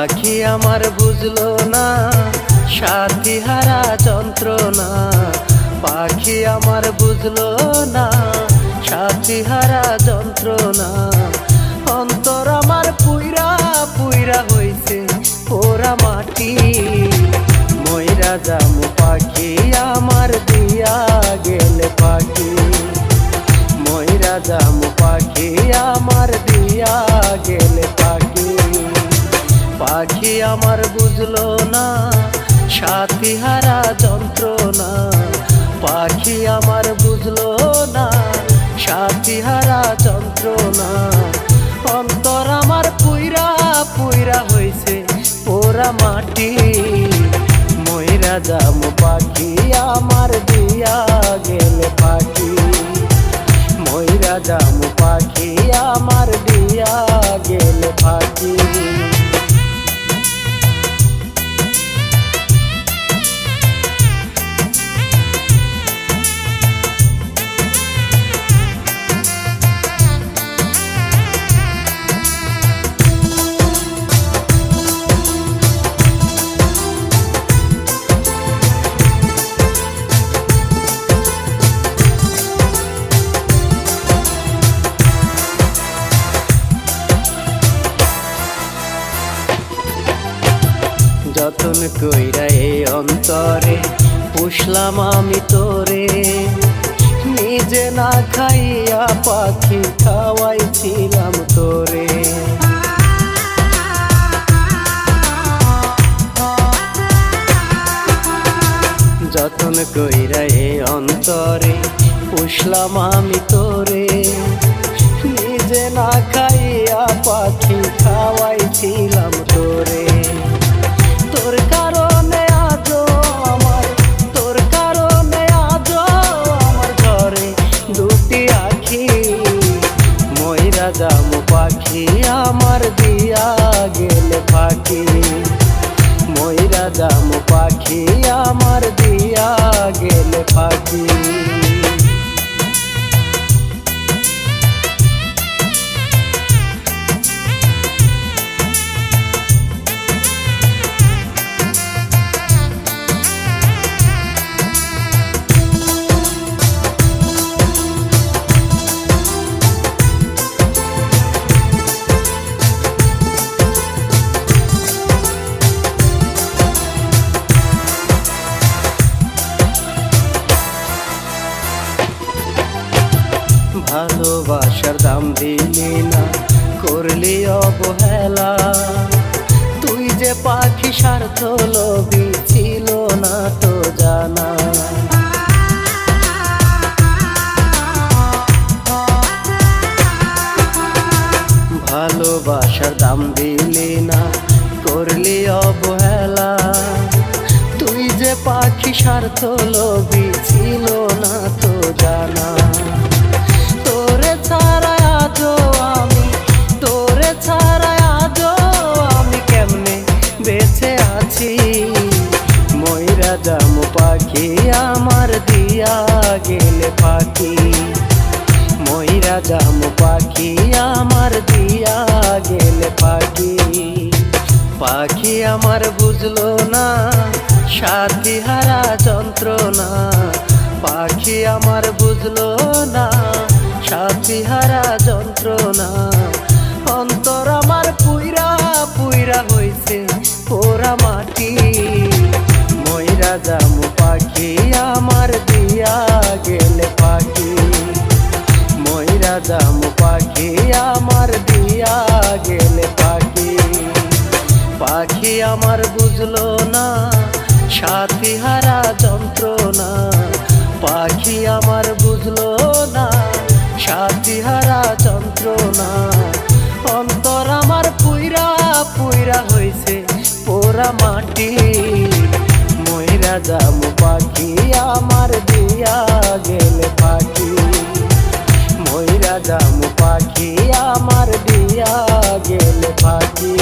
পাখি আমার বুঝলো না, সাথী হারা যন্ত্রণা। পাখি আমার বুঝলো না, সাথী হারা যন্ত্রণা। অন্তর আমার পুইরা পুইরা হইছে, পোড়া মাটি। ময়রা জামু পাখি, আমার দিয়া গেলে পাখি। ময়রা জামু আমার বুঝলো না সাথী হারা যন্ত্রণা। পাখি আমার বুঝলো না সাথী হারা যন্ত্রণা। অন্তর আমার পুইরা পুইরা হইছে, পোড়া মাটি। ময়রা জামু পাখি, আমার দিয়া গেলে পাখি। ময়রা জামু পাখি, আমার দিয়া গেলে পাখি। যতন কইরা এই অন্তরে পুষলাম আমি তোরে। নিজে না খাইয়া পাখি খাওয়াইছিলাম তোরে। যতন কইরা এই অন্তরে পুষলাম আমি তোরে। নিজে না খাইয়া আমার দিয়া গেলে পাখি ময়রা দাম পাখি আমার দিয়া গেলে পাখি দাম দিলি না, করলি অবহেলা। তুই যে পাখি স্বার্থ লোভী ছিল না তো জানা। ভালোবাসার দাম দিলি না, করলি অবহেলা। তুই যে পাখি স্বার্থ লোভী সাথী হারা যন্ত্রণা পাখি আমার বুঝলো না। সাথী হারা যন্ত্রণা সাথী হারা যন্ত্রণা। পাখি আমার বুঝলো না, সাথী হারা যন্ত্রণা। অন্তর আমার পুইরা পুইরা হয়েছে পোড়া মাটি। ময়রা যাম পাখি, আমার দিয়া গেলে পাখি। ময়রা যাম পাখি, আমার দিয়া গেলে পাখি।